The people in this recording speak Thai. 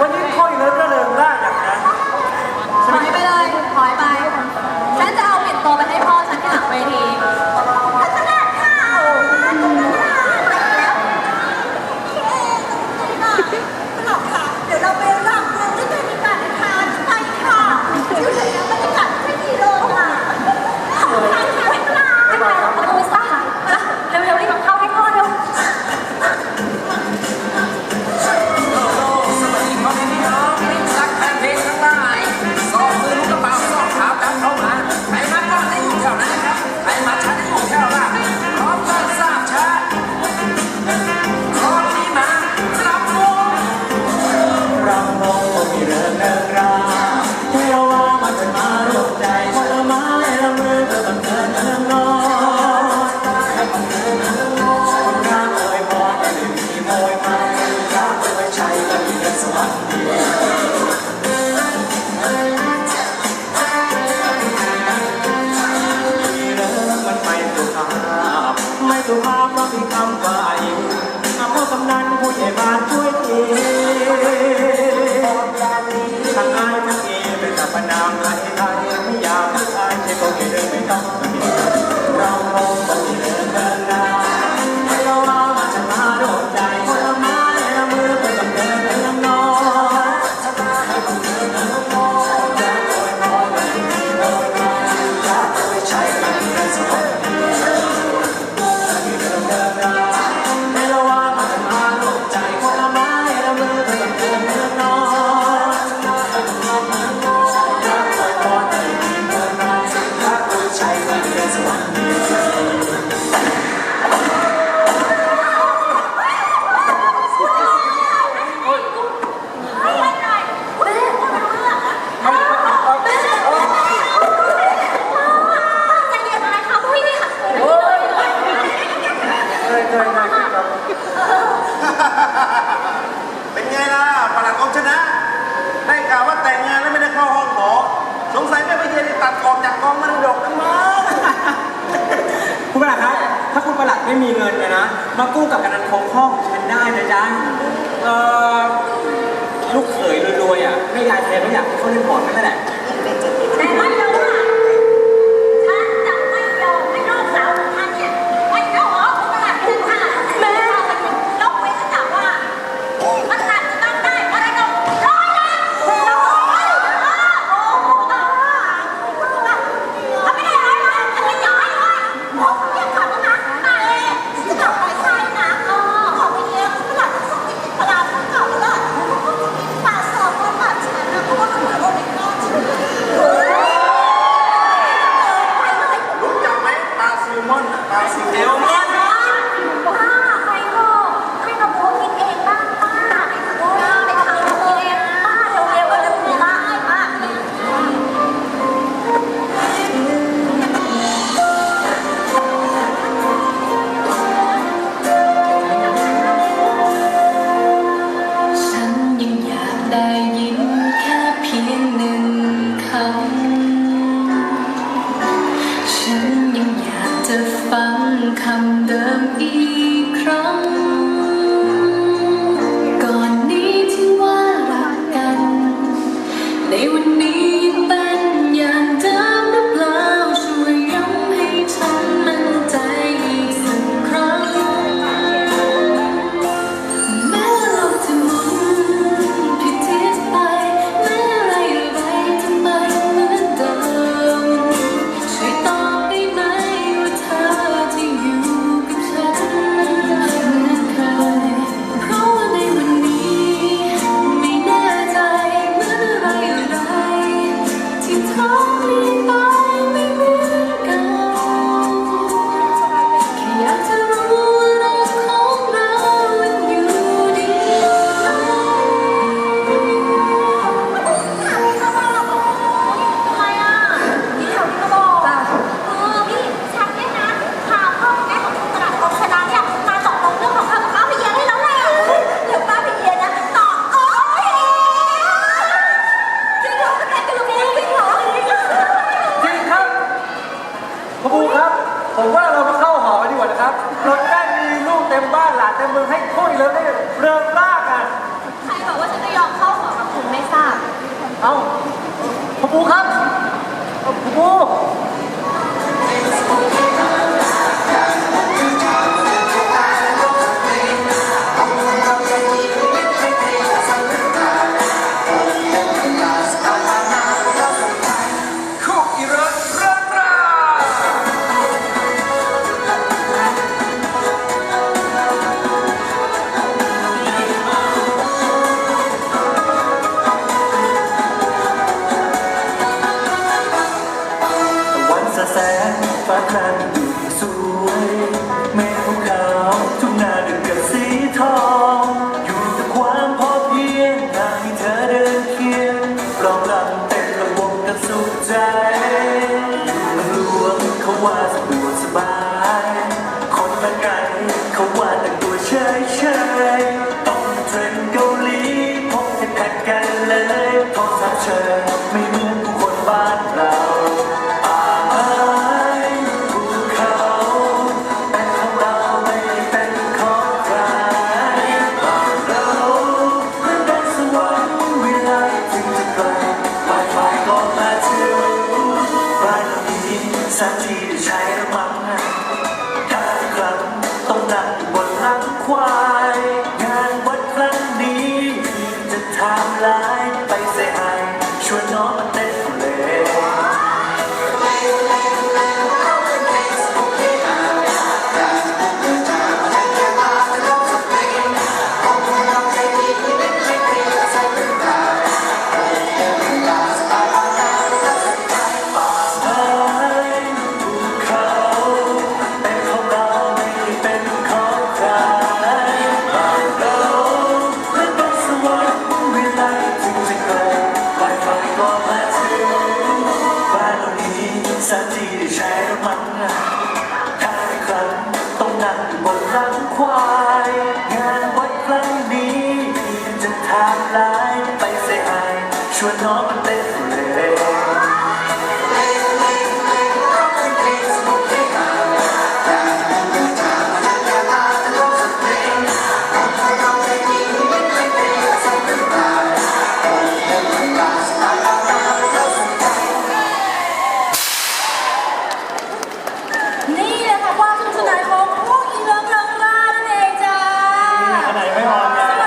วันนี้เข้าอีกแล้วก็เลย เป็นไงล่ะประหลัดกองชนะ สัยแม่ไประเย็นตัดออกจากกองมัรดกทั้งมดคุณประหลัดครับ ถ้าคุณประหลัดไม่มีเงินเนี่ยนะ มากู้กับการันโคงห้องฉันได้นะจ๊ะเอ่อลูกเขยรวยๆอะไม่ยายแทนไม่อยากให้เขาเล่นบอลนั่นแหละ แต่ไม่ย จนได้มีลูกเต็มบ้านหลานเต็มเมืองให้คุยแล้วได้เริงร่ากันใครบอกว่าฉันจะยอมเข้าหอกับคุณไม่ทราบ เอ้าพบูครับพบู สะแสงฟ้าครั้นทร์สวยแมวขาวทุ่งนาดึกกิดสีทอง I know that